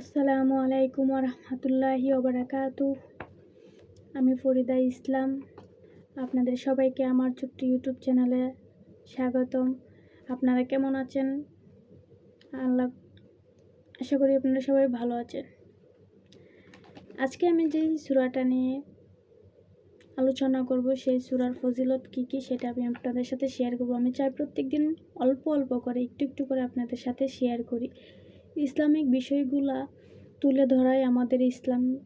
আসসালামু আলাইকুম রহমতুল্লাহি ওবরাকাতু। আমি ফরিদা ইসলাম। আপনাদের সবাইকে আমার ছোট্ট ইউটিউব চ্যানেলে স্বাগতম। আপনারা কেমন আছেন? আল্লাহ, আশা করি আপনারা সবাই ভালো আছেন। আজকে আমি যেই সুরাটা নিয়ে আলোচনা করব, সেই সুরার ফজিলত কী কী সেটা আমি আপনাদের সাথে শেয়ার করব। আমি চাই প্রত্যেক দিন অল্প অল্প করে, একটু একটু করে আপনাদের সাথে শেয়ার করি। ইসলামিক বিষয়গুলা তুলে ধরাই আমাদের ইসলাম,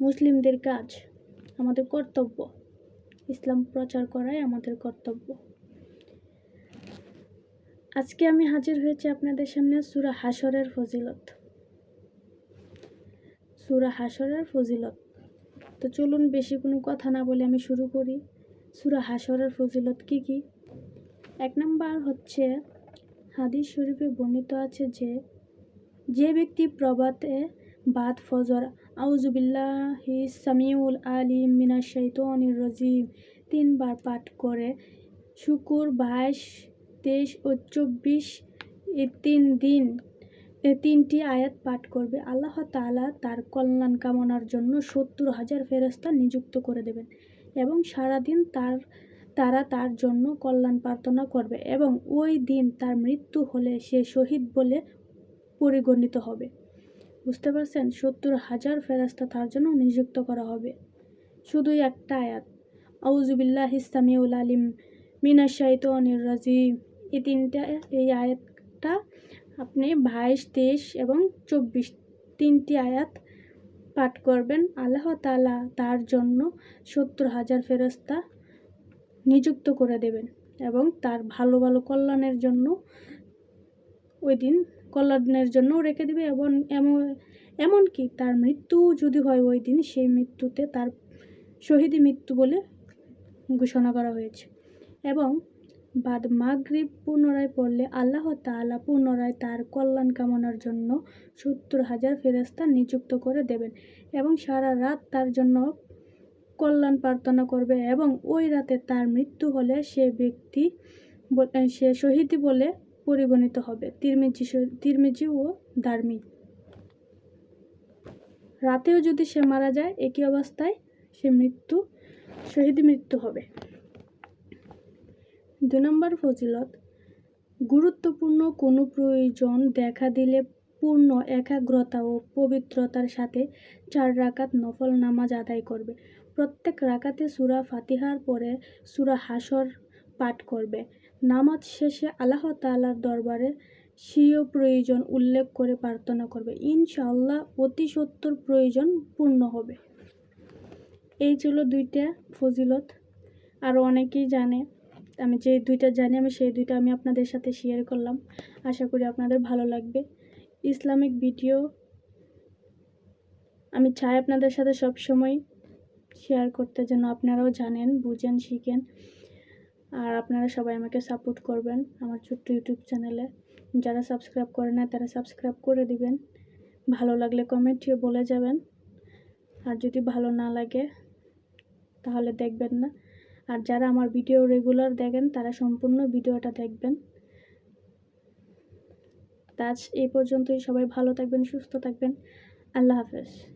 মুসলিমদের কাজ, আমাদের কর্তব্য। ইসলাম প্রচার করাই আমাদের কর্তব্য। আজকে আমি হাজির হয়েছি আপনাদের সামনে সুরা হাসরের ফজিলত। সুরা হাসরের ফজিলত। তো চলুন বেশি কোনো কথা না বলে আমি শুরু করি। সুরা হাসরের ফজিলত কি কি? এক নম্বর হচ্ছে হাদিস শরীফে বর্ণিত আছে যে যে ব্যক্তি প্রভাতে বাদ ফজর আউজুবিল্লাহি সামিউল আলিম মিনা শৈতনির রাজিম, তিনবার পাঠ করে শুকুর বাইশ, তেইশ ও চব্বিশ এই তিন দিন, এ তিনটি আয়াত পাঠ করবে। আল্লাহ তাআলা তার কল্যাণ কামনার জন্য সত্তর হাজার ফেরস্তা নিযুক্ত করে দেবেন এবং সারাদিন তার, তারা তার জন্য কল্যাণ প্রার্থনা করবে এবং ওই দিন তার মৃত্যু হলে সে শহীদ বলে পরিগণিত হবে। বুঝতে পারছেন? সত্তর হাজার ফেরাস্তা তার জন্য নিযুক্ত করা হবে। শুধুই একটা আয়াত। আউজুবিল্লাহ ইসলামিউল আলিম মিনা শাহিত অনির রাজিম। এই তিনটা, এই আয়াতটা আপনি বাইশ, তেইশ এবং চব্বিশ তিনটি আয়াত পাঠ করবেন। আল্লাহ তালা তার জন্য সত্তর হাজার ফেরস্তা নিযুক্ত করে দেবেন এবং তার ভালো ভালো কল্যাণের জন্য ওই দিন কল্যাণের জন্যও রেখে দেবে এবং এমন, এমনকি তার মৃত্যু যদি হয় ওই দিন, সেই মৃত্যুতে তার শহীদি মৃত্যু বলে ঘোষণা করা হয়েছে। এবং বাদ মাগরিব পুনরায় পড়লে আল্লাহ তাআলা পুনরায় তার কল্যাণ কামনার জন্য সত্তর হাজার ফেরস্তা নিযুক্ত করে দেবেন এবং সারা রাত তার জন্য কল্যাণ প্রার্থনা করবে এবং ওই রাতে তার মৃত্যু হলে সে ব্যক্তি সে শহীদ বলে পরিগণিত হবে। তিরমিজি তিরমিজি ও দার্মি রাতেও যদি সে মারা যায়, একই অবস্থায় সে মৃত্যু, শহীদ মৃত্যু হবে। দু নম্বর ফজিলত, গুরুত্বপূর্ণ কোনো প্রয়োজন দেখা দিলে পূর্ণ একাগ্রতা ও পবিত্রতার সাথে চার রাকাত নফল নামাজ আদায় করবে। প্রত্যেক রাকাতে সুরা ফাতিহার পরে সুরা হাসর পাঠ করবে। নামাজ শেষে আল্লাহ তালার দরবারে স্বীয় প্রয়োজন উল্লেখ করে প্রার্থনা করবে। ইনশাআল্লাহ অতি সত্তর প্রয়োজন পূর্ণ হবে। এই ছিল দুইটা ফজিলত। আরও অনেকেই জানে, আমি যে দুইটা জানি, আমি সেই দুইটা আমি আপনাদের সাথে শেয়ার করলাম। আশা করি আপনাদের ভালো লাগবে। ইসলামিক ভিডিও আমি চাই আপনাদের সাথে সব সময় শেয়ার করতে, যেন আপনারাও জানেন, বুঝেন, শিখেন। আর আপনারা সবাই আমাকে সাপোর্ট করবেন আমার ছোট্ট ইউটিউব চ্যানেলে যারা সাবস্ক্রাইব করে না, তারা সাবস্ক্রাইব করে দিবেন। ভালো লাগলে কমেন্টে বলে যাবেন। আর যদি ভালো না লাগে, তাহলে দেখবেন না। আর যারা আমার ভিডিও রেগুলার দেখেন, তারা সম্পূর্ণ ভিডিওটা দেখবেন। তাজ এই পর্যন্তই। সবাই ভালো থাকবেন, সুস্থ থাকবেন। আল্লাহ হাফেজ।